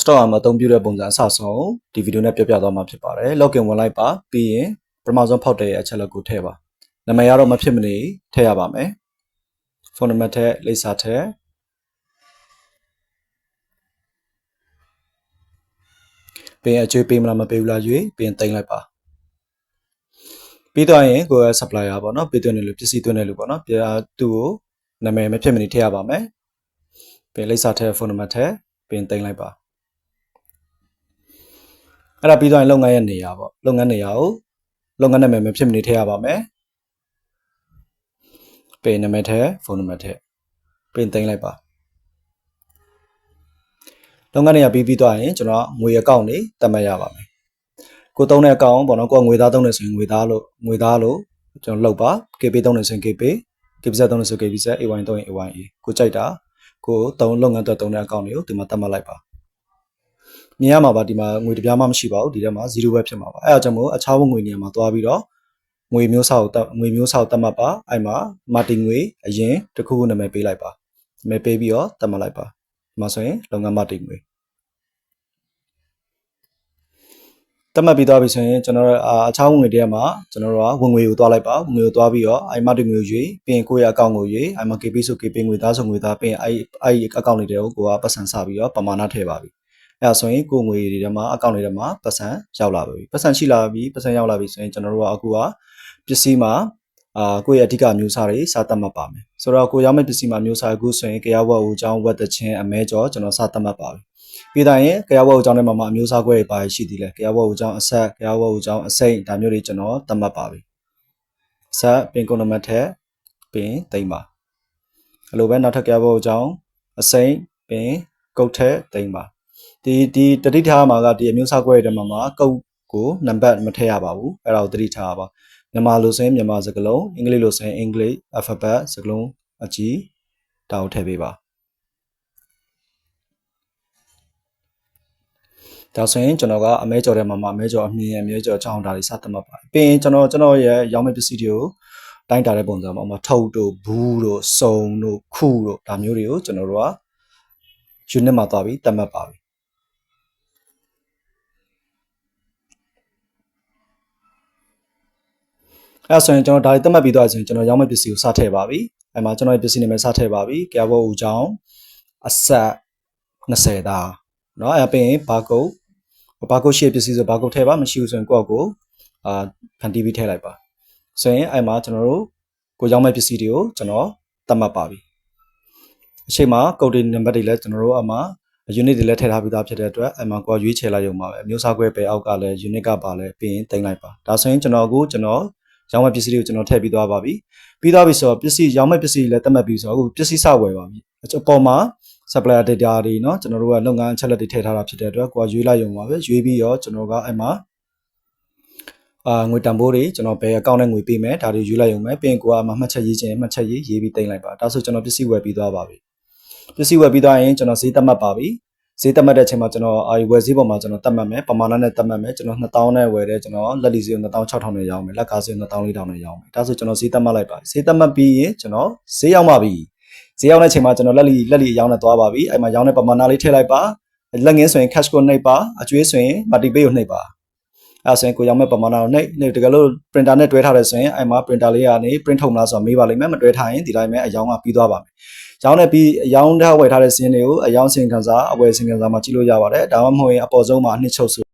stock မှာအသုံးပြုတဲ့ပုံစံအစဆုံးဒီဗီဒီယိုနဲ့ပြပြသွားမှာဖြစ်ပါတယ် login ဝင်လိုက်ပါပြီးရင်ပထမဆုံးဖောက်တဲ့အချက်လက်ကိုထည့်ပါနာမည်ကတော့မဖြစ်မနေထည့်ရပါမယ်ဖုန်းနံပါတ်ထည့်လိပ်စာထည့်ပြီးရင်အကျွေးပေးမလားမပေးဘူးလားရွေးပြီးရင်တင်လိုက်ပါပြီးတော့ရင်ကိုယ်က supplier ပေါ့နော်ပေးသွင်းတယ်လို့ပစ္စည်းသွင်းတယ်လို့ပေါ့နော်ပြသူ့ကိုနာမည်မဖြစ်မနေထည့်ရပါမယ်ပြီးလိပ်စာထည့်ဖုန်းနံပါတ်ထည့်ပြီးရင်တင်လိုက်ပါ အဲ့ဒါပြီးသွားရင်လုပ်ငန်းရဲ့နေရာပေါ့လုပ်ငန်းနေရာကိုလုပ်ငန်းနာမည်မဖြစ်မနေထည့်ရပါမယ်ပေနာမည်ထည့်ဖုန်းနံပါတ်ထည့်ပြင်သိမ်းလိုက်ပါလုပ်ငန်းနေရာပြီးပြီးသွားရင်ကျွန်တော်ငွေအကောင့်နေတတ်မှတ်ရပါမယ်ကိုသုံးတဲ့အကောင့်ပေါ့နော်ကိုကငွေသားသုံးနေဆိုရင်ငွေသားလို့ငွေသားလို့ကျွန်တော်လုပ်ပါ KP သုံးနေဆိုရင် KP KPZ သုံးနေဆို KPZ AY သုံးရင် AYA ကိုကြိုက်တာကိုသုံးလုပ်ငန်းအတွက်သုံးတဲ့အကောင့်တွေကိုဒီမှာတတ်မှတ်လိုက်ပါ မြင်ရမှာပါဒီမှာငွေတစ်ပြားမှမရှိပါဘူးဒီထဲမှာ0ပဲဖြစ်မှာပါအဲအကြောင်းမို့အခြားဘုံငွေနေရာမှာသွားပြီးတော့ငွေမျိုးစာကိုတက်ငွေမျိုးစာကိုတက်မှတ်ပါအဲ့မှာမာတင်ငွေအရင်တစ်ခုခုနာမည်ပေးလိုက်ပါနာမည်ပေးပြီးတော့တက်မှတ်လိုက်ပါဒီမှာဆိုရင်လုပ်ငန်းမာတင်ငွေတက်မှတ်ပြီးသွားပြီဆိုရင်ကျွန်တော်တို့အာအခြားဘုံငွေတွေမှာကျွန်တော်တို့ကဝင်ငွေကိုသွားလိုက်ပါဝင်ငွေကိုသွားပြီးတော့အဲ့မာတင်ငွေကိုရွေးပြီးရင်ကိုယ့်ရဲ့အကောင့်ကိုရွေးအဲ့မှာ KP ဆို KP ငွေသားဆိုငွေသားပြီးရင်အဲ့အဲ့အကောင့်လေးတွေကိုကိုကပတ်စံစပြီးတော့ပမာဏထည့်ပါပြီ အဲ့ဒါဆိုရင်ကိုယ်ငွေတွေထဲမှာအကောင့်တွေထဲမှာပတ်စံရောက်လာပြီပတ်စံရှိလာပြီပတ်စံရောက်လာပြီဆိုရင်ကျွန်တော်တို့ကအခုကပစ္စည်းမှာအာကိုယ့်ရဲ့အဓိကမျိုးစားတွေစာသတ်မှတ်ပါမယ်ဆိုတော့ကိုရောက်မဲ့ပစ္စည်းမှာမျိုးစားအခုဆိုရင်ကြရဝတ်ဦးအကြောင်းဝတ်တချင်းအမဲကျော်ကျွန်တော်စာသတ်မှတ်ပါပြီပြီးတိုင်းရင်ကြရဝတ်ဦးအကြောင်းထဲမှာအမျိုးစားခွဲတွေပါရှိသေးတယ်ကြရဝတ်ဦးအကြောင်းအဆက်ကြရဝတ်ဦးအကြောင်းအစိမ့်ဒါမျိုးတွေကျွန်တော်သတ်မှတ်ပါပြီဆက်ပင်ကုန်းနံပါတ်ထက်ပင်တိမ့်ပါအဲ့လိုပဲနောက်ထပ်ကြရဝတ်ဦးအကြောင်းအစိမ့်ပင်ကုတ်ထက်တိမ့်ပါ ဒီဒီတတိထားမှာကဒီအမျိုးအစားကွဲတဲ့မှာမှာကုတ်ကိုနံပါတ်မထည့်ရပါဘူးအဲ့ဒါကိုတတိထားပါမြန်မာလိုဆိုရင်မြန်မာစကားလုံးအင်္ဂလိပ်လိုဆိုရင်အင်္ဂလိပ် alphabet စကားလုံးအကြီးဒါကိုထည့်ပေးပါဒါဆိုရင်ကျွန်တော်ကအမဲကြော်ထဲမှာမှာအမဲကြော်အမြင်အမဲကြော်အကြောင်းဒါတွေစသတ်မှတ်ပါတယ်ပြီးရင်ကျွန်တော်ကျွန်တော်ရဲ့ရောင်းမဲ့ပစ္စည်းတွေကိုတိုင်းတာတဲ့ပုံစံပေါ့မှာထုတ်တို့ဘူးတို့စုံတို့ခုတို့ဒါမျိုးတွေကိုကျွန်တော်တို့က unit မှာသွားပြီးတတ်မှတ်ပါပြီ အဲဒါဆိုရင်ကျွန်တော်ဒါတွေသတ်မှတ်ပြီးသွားရင်ကျွန်တော်ရောင်းမဲ့ပစ္စည်းကိုစထည့်ပါပြီအဲမှာကျွန်တော်ရဲ့ပစ္စည်းနာမည်စထည့်ပါပြီကြဘောဦးချောင်းအဆက်20သားเนาะအဲပြီးရင်ဘာကုတ်ဘာကုတ်ရှိတဲ့ပစ္စည်းဆိုဘာကုတ်ထည့်ပါမရှိဘူးဆိုရင်ကိုယ့်အကိုအာဖန်တီးပြီးထည့်လိုက်ပါဆိုရင်အဲမှာကျွန်တော်တို့ကိုရောင်းမဲ့ပစ္စည်းတွေကိုကျွန်တော်သတ်မှတ်ပါပြီအချိန်မှာကုတ်တွေနံပါတ်တွေလည်းကျွန်တော်တို့အမှာ unit တွေလည်းထည့်ထားပြီးသားဖြစ်တဲ့အတွက်အမှန်ကွာရွေးချယ်လိုက်ရုံပါပဲအမျိုးအစားခွဲပဲအောက်ကလည်း unit ကပါလဲပြီးရင်တင်လိုက်ပါဒါဆိုရင်ကျွန်တော်အခုကျွန်တော် ရောင်းမဲ့ပစ္စည်းတွေကိုကျွန်တော်ထည့်ပြီးသွားပါပြီပြီးသွားပြီဆိုတော့ပစ္စည်းရောင်းမဲ့ပစ္စည်းတွေလည်းတတ်မှတ်ပြီးဆိုတော့အခုပစ္စည်းစဝယ်ပါပြီအပေါ်မှာ supplier data တွေเนาะကျွန်တော်တို့ကလုပ်ငန်းအချက်လက်တွေထည့်ထားတာဖြစ်တဲ့အတွက်ကိုကရွေးလိုက်ရုံပါပဲရွေးပြီးတော့ကျွန်တော်ကအဲ့မှာအာငွေတန်ဖိုးတွေကျွန်တော်ဘယ်အကောင့်နဲ့ငွေပေးမယ်ဒါတွေယူလိုက်ရုံပဲပြင်ကိုကမှမှတ်ချက်ရေးခြင်းမှတ်ချက်ရေးရေးပြီးတင်လိုက်ပါဒါဆိုကျွန်တော်ပစ္စည်းဝယ်ပြီးသွားပါပြီပစ္စည်းဝယ်ပြီးသွားရင်ကျွန်တော်ဈေးသတ်မှတ်ပါပြီ ဈေးသတ်မှတ်တဲ့အချိန်မှာကျွန်တော်အာဝယ်ဈေးပေါ်မှာကျွန်တော်သတ်မှတ်မယ်ပမာဏနဲ့သတ်မှတ်မယ်ကျွန်တော်2000နဲ့ဝယ်တယ်ကျွန်တော်လက်လီဈေးကို2600နဲ့ရောင်းမယ်လက်ကားဈေးကို2400နဲ့ရောင်းမယ်ဒါဆိုကျွန်တော်ဈေးသတ်မှတ်လိုက်ပါဈေးသတ်မှတ်ပြီးရင်ကျွန်တော်ဈေးရောက်ပါပြီဈေးရောက်တဲ့အချိန်မှာကျွန်တော်လက်လီလက်လီအရောင်းနဲ့သွားပါပြီအဲ့မှာရောင်းတဲ့ပမာဏလေးထည့်လိုက်ပါလက်ငင်းဆိုရင် cash ကိုနှိပ်ပါအကျွေးဆိုရင် multi pay ကိုနှိပ်ပါ အဲဆိုရင်ကိုရောင်းမဲ့ပမာဏကိုနှိပ်နှိပ်တကယ်လို့ printer နဲ့တွဲထားတယ်ဆိုရင်အဲ့မှာ printer လေးကနေ print ထုတ်မလားဆိုတော့မေးပါလိမ့်မယ်မတွဲထားရင်ဒီတိုင်းပဲအရောင်းကပြီးသွားပါမယ်ရောင်းနေပြီးအရောင်းထားဝယ်ထားတဲ့စင်းတွေကိုအရောင်းစင်ခံစားအဝယ်စင်ခံစားမှာကြည့်လို့ရပါတယ်ဒါမှမဟုတ်ရင်အပေါ်ဆုံးမှာနှစ်ချုပ်ဆို